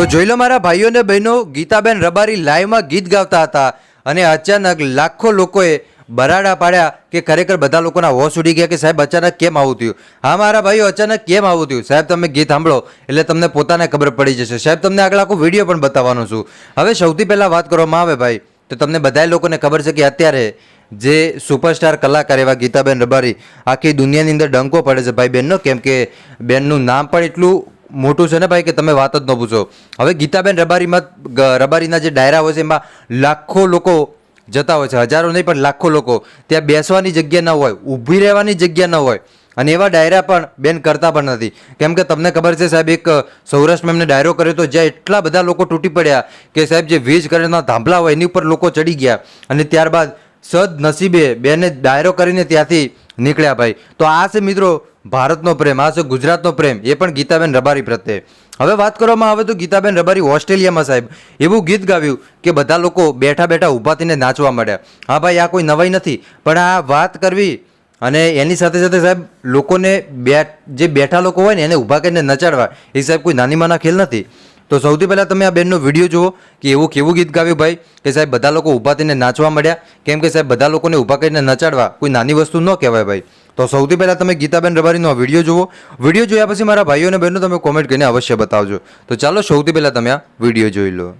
તો જોઈ લો મારા ભાઈઓ અને બહેનો, ગીતાબેન રબારી લાઈવમાં ગીત ગાતા હતા અને અચાનક લાખો લોકોએ બરાડા પાડ્યા કે ખરેખર બધા લોકોના હોશ ઉડી ગયા કે સાહેબ અચાનક કેમ આવું થયું? હા, મારા ભાઈઓ, અચાનક કેમ આવું થયું? સાહેબ, તમે ગીત સાંભળો એટલે તમને પોતાને ખબર પડી જશે. સાહેબ, તમને આગળ આખો વીડિયો પણ બતાવવાનો છું. હવે સૌથી પહેલાં વાત કરવામાં આવે ભાઈ, તો તમને બધા લોકોને ખબર છે કે અત્યારે જે સુપરસ્ટાર કલાકાર એવા ગીતાબેન રબારી આખી દુનિયાની અંદર ડંકો પડે છે. ભાઈ, બહેનનો, કેમ કે બેનનું નામ પણ એટલું મોટું છે ને ભાઈ કે તમે વાત જ ન પૂછો. હવે ગીતાબેન રબારીમાં રબારીના જે ડાયરા હોય છે, એમાં લાખો લોકો જતા હોય છે. હજારો નહીં, પણ લાખો લોકો. ત્યાં બેસવાની જગ્યા ન હોય, ઊભી રહેવાની જગ્યા ન હોય. અને એવા ડાયરા પણ બેન કરતા પણ નથી. કેમ કે તમને ખબર છે, સાહેબ, એક સૌરાષ્ટ્રમાં એમને ડાયરો કર્યો તો જ્યાં એટલા બધા લોકો તૂટી પડ્યા કે સાહેબ, જે વીજ કરેના થાંભલા હોય, એની ઉપર લોકો ચડી ગયા. અને ત્યારબાદ સદ નસીબે બેને ડાયરો કરીને ત્યાંથી નીકળ્યા ભાઈ. તો આ છે મિત્રો ભારતનો પ્રેમ, આ છે ગુજરાતનો પ્રેમ, એ પણ ગીતાબેન રબારી પ્રત્યે. હવે વાત કરવામાં આવે તો ગીતાબેન રબારી ઓસ્ટ્રેલિયામાં સાહેબ, એવું ગીત ગાવ્યું કે બધા લોકો બેઠા બેઠા ઊભા થઈને નાચવા માંડ્યા. હા ભાઈ, આ કોઈ નવાઈ નથી, પણ આ વાત કરવી અને એની સાથે સાથે સાહેબ, લોકોને બે, જે બેઠા લોકો હોય ને એને ઊભા કરીને નચાડવા, એ સાહેબ કોઈ નાની માના ખેલ નથી. તો સૌથી પહેલાં તમે આ બેનનો વીડિયો જુઓ કે એવું કેવું ગીત ગાવ્યું ભાઈ? કે સાહેબ બધા લોકો ઊભા થઈને નાચવા મળ્યા કેમ કે સાહેબ બધા લોકોને ઊભા કરીને નચાડવા કોઈ નાની વસ્તુ ન કહેવાય ભાઈ. તો સૌથી પહેલાં તમે ગીતાબેન રબારીનો વીડિયો જુઓ. વીડિયો જોયા પછી મારા ભાઈઓ અને બહેનો તમે કોમેન્ટ કરીને અવશ્ય બતાવજો. તો ચાલો સૌથી પહેલાં તમે આ વીડિયો જોઈ લો.